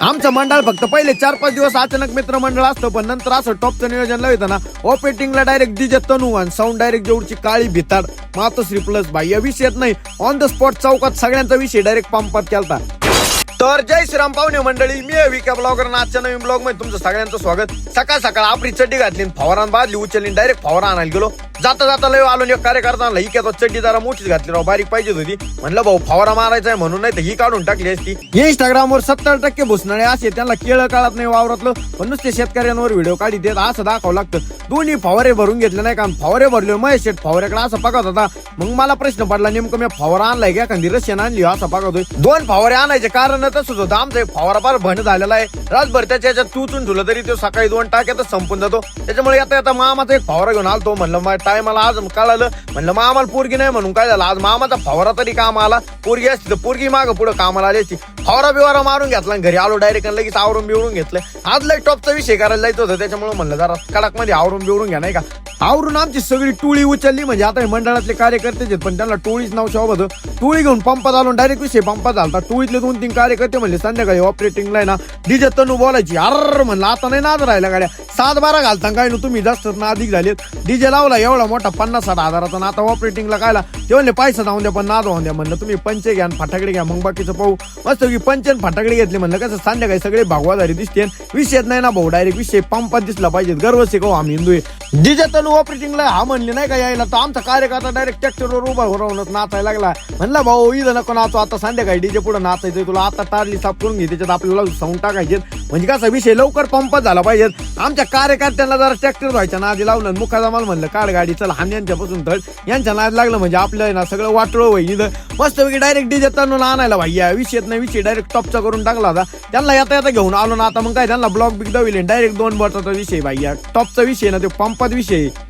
आमचं मंडळ फक्त पहिले चार पाच दिवस अचानक मित्र मंडळ असतं पण नंतर असं टॉपचं नियोजन लावतं ना. ऑपरेटिंगला डायरेक्ट डीजे तनू आणि साऊंड डायरेक्ट जेवढची काळी भिताड. मातोश्री प्लस भाई या विषयात नाही. ऑन द स्पॉट चौकात सगळ्यांचा विषय डायरेक्ट पंपात केलता. तर जय श्रीराम पाहुणे मंडळी मी विका ब्लॉगर आजच्या नवीन ब्लॉगमध्ये तुमचं सगळ्यांचं स्वागत. सकाळ सकाळ आपली चड्डी घातली आणि फवारान बादली उचलली डायरेक्ट फवारा आणायला गेलो. जाता जाता लय आलो एक कार्य करताना ही काय चड्डी जरा मोठीच घातली राव बारीक पाहिजे होती. म्हणलं भाऊ फवारा मारायचा आहे म्हणून नाही तर ही काढून टाकली असती. इंस्टाग्राम वर सत्तर टक्के भुसणारे असे त्यांना केळं काळात नाही वावरातलं पण नुसते शेतकऱ्यांवर व्हिडिओ काढी देत असं दाखवावं लागतं. दोन्ही फवारे भरून घेतले नाही कारण फवारे भरले महेश शेठ फवाऱ्याकडे असं बघत होता. मग मला प्रश्न पडला नेमकं मी फवारा आणलाय का? एखादी रशियन आणली असं असं बघतोय दोन फवारे आणायचे कारण तसं होतो आमचा एक फवारा फार भण झालेला आहे. रातभर त्याच्या याच्यात तुचून ठेवलं तरी तो सकाळी दोन टाक्यातच संपून जातो. त्याच्यामुळे आता आता मामाचा एक फवारा घेऊन आलतो. म्हणलं मग टायमाला आज कळालं. म्हणलं मामाला पोरगी नाही म्हणून काय झालं? आज मामाचा फवारा तरी काम आला पोरगी असती तर पोरगी माग पुढं कामाला आली असती. फवारा बिवारा मारून घेतला घरी आलो डायरेक्ट लगेच आवरून बिवरून घेतलं. आज लय टॉपचा विषय करायला जायचं होतं त्याच्यामुळे म्हणलं जरा कडकमध्ये आवरून बिवरून घ्या नाही का? आवरून आमची सगळी टोळी उचलली म्हणजे आता हे मंडळातले कार्यकर्ते आहेत पण त्यांना टोळीच नाव शोभत टोळी घेऊन पंपात आलो डायरेक्ट विषय पंपात झाला टोळीतले दोन तीन कार्यकर्ते म्हणले संध्याकाळी ऑपरेटिंगला आहे ना डीजे तनू बोलायची. अर म्हणलं आता नाही नाद राहिला गाड्या. सात बारा घालता काय ना तुम्ही? जास्त अधिक झालेत. डीजे लावला एवढा मोठा पन्नास साठ हजाराचा आता ऑपरेटिंगला कायला ते म्हणले पैसा जाऊन द्या पण नाद होऊन द्या. म्हणलं तुम्ही पंचे घ्या आणि फटाकडे घ्या मग बाकीचं पाहू. मस्त की पंचन आणि फटाकडे घेतले म्हणलं कसं संध्याकाळी सगळे भागवादारी दिसते. विषयात नाही ना भाऊ डायरेक्ट विषय पंपात दिसला पाहिजे गर्व शिकव आम्ही हिंदू आहे. डिजिटल ऑपरेटिंगला हा म्हणले नाही का यायला? तर आमचा कार्यकर्ता डायरेक्ट ट्रॅक्टरवर उभा होऊनच नाचायला लागला. म्हणलं भाऊ इथं नको नाचो. आता संध्याकाळी डीजे पुढे नाचायचं तुला. आता टारली साफ करून घे. त्याच्यात आपल्याला साऊंड टाकायचे म्हणजे कसा विषय लवकर पंप झाला पाहिजे आमच्या कार्यकर्त्यांना जरा ट्रॅक्टर व्हायच्या नादी लावलं मुखाचा मुखाजमाल म्हणलं काढ गाडी चला हान यांच्यापासून तर यांच्या नाद लागलं म्हणजे आपलं आहे ना सगळं वाटळ होईल इथं. मस्तपैकी डायरेक्ट डीजे तणून आणायला भाई. विषयत नाही विषय डायरेक्ट टॉपचा करून टाकला होता. त्यांना येता येता घेऊन आलो ना आता. मग काय त्यांना ब्लॉक बिग दाविले. डायरेक्ट दोन बटाचा विषय भाई. टॉपचा विषय ना ते पंप विषय.